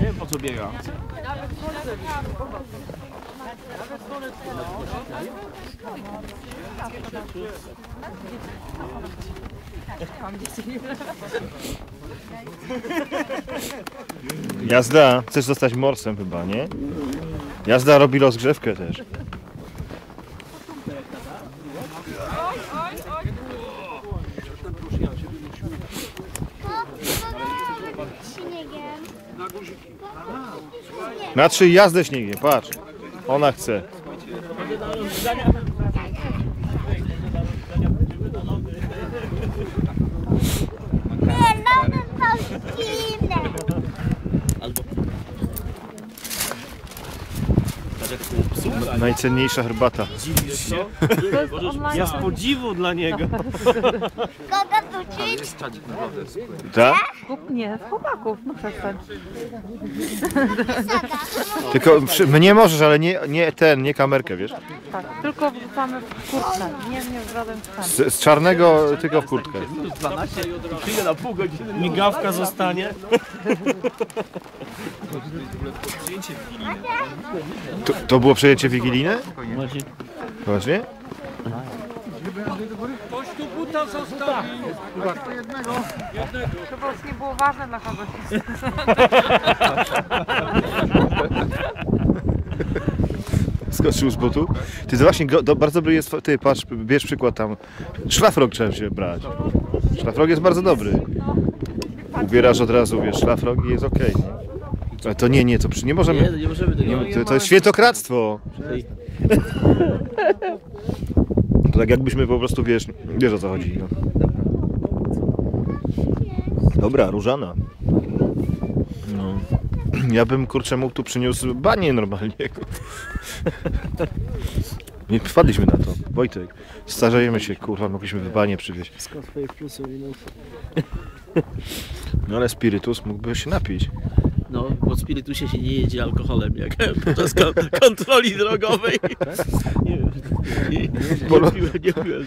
Nie wiem po co biega. Jazda, chcesz zostać morsem chyba, nie? Jazda robi rozgrzewkę też. Na trzy jazdę śniegiem, patrz. Ona chce. Najcenniejsza herbata. Ja z podziwu dla niego. Kogo tuczyć? Tak? Kup, nie, chłopaków, no przestań. Tylko przy, mnie możesz, ale nie, nie ten, nie kamerkę, wiesz? Tak, tylko wrzucamy w kurtkę, nie, nie w żaden stan. Z, z czarnego tylko w kurtkę. 12 przyjdę na pół godziny. Migawka zostanie. To, to było przejęcie wigilijne? Właśnie. Poważnie? To nie było ważne dla kogoś. Skoczył z butu. Ty to właśnie, go- to bardzo dobry jest, ty patrz, bierz przykład tam. Szlafrok trzeba się brać. Szlafrok jest bardzo dobry. Ubierasz od razu, wiesz, szlafrok i jest okej. nie? Ale to nie, nie, to przy, nie możemy, Nie, nie możemy tego. nie, to, to jest świętokradztwo. To tak jakbyśmy po prostu, wiesz, wiesz o co chodzi. No. Dobra, różana. No. Ja bym, kurczę, mógł tu przyniósł banie normalnie. Nie wpadliśmy na to. Wojtek, starzejemy się, kurwa, mogliśmy w banie przywieźć. Skąd swoje plusy i. No ale spirytus mógłby się napić. No, po spirytusie się nie jedzie alkoholem, jak podczas kon kontroli drogowej. Nie wiem. Nie, nie, nie piłem, nie piłem.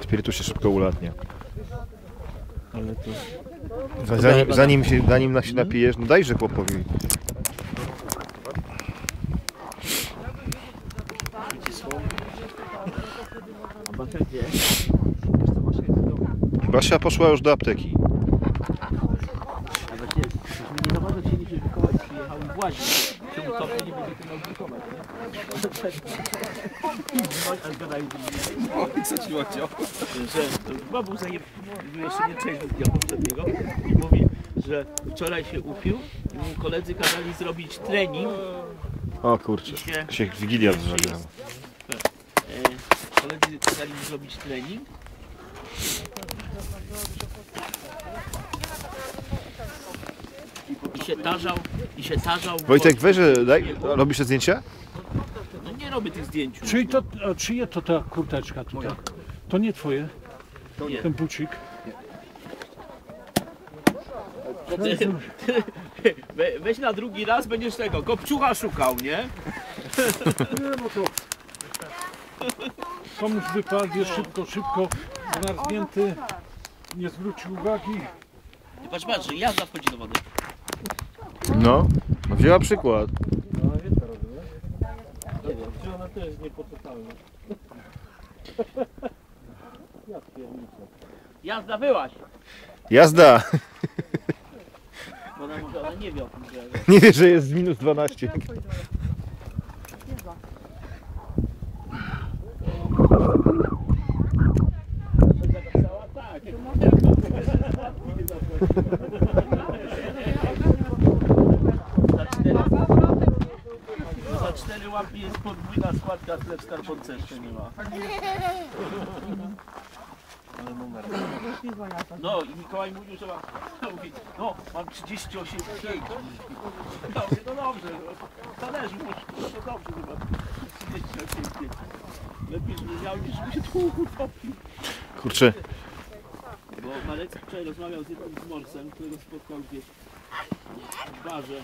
Spirytus się szybko ulatnia. Ale to... Zanim, zanim, się, zanim na się napijesz, no dajże chłopowi. Basia poszła już do apteki. A właśnie, myśmy nie za bardzo chcieliśmy Mikołaj i właził. Czemu to nie będzie miał Mikołaj, nie? Co ci chciał? że babu zaje... jeszcze nie część dnia poprzedniego i mówi, że wczoraj się upił i mu koledzy kazali zrobić trening O kurczę, się, się Wigilia zrobiła. e, koledzy kazali zrobić trening i się tarzał, i się tarzał Wojtek, weź, że daj, robisz te zdjęcia? no nie robię tych zdjęć Czyli to, a czyje to ta kurteczka tutaj? To nie twoje, nie. ten bucik. We, weź na drugi raz będziesz tego kopciucha szukał, nie? Nie no to... Komuś wypadł, jest szybko, szybko, zmarznięty, nie zwrócił uwagi. Patrz, patrz, jazda wchodzi do wody. No, no wzięła przykład. Ona też jest niepoczytalna. Jazda byłaś! Jazda! Bo ona może ona nie wie o tym, że... Nie wiesz, że jest minus 12. podwójna składka, tyle w skarbonce jeszcze nie ma. Ale numer. No i Mikołaj mówił, że mam, mówi, no mam 38 pięć. Ja mówię, no dobrze, no, zależy, może, no dobrze, chyba 38 pięć. Lepiej, żeby miał niż żeby się tłukł topił. Kurczę, Bo Marek wczoraj rozmawiał z jednym z morsem, którego spotkał gdzieś barze.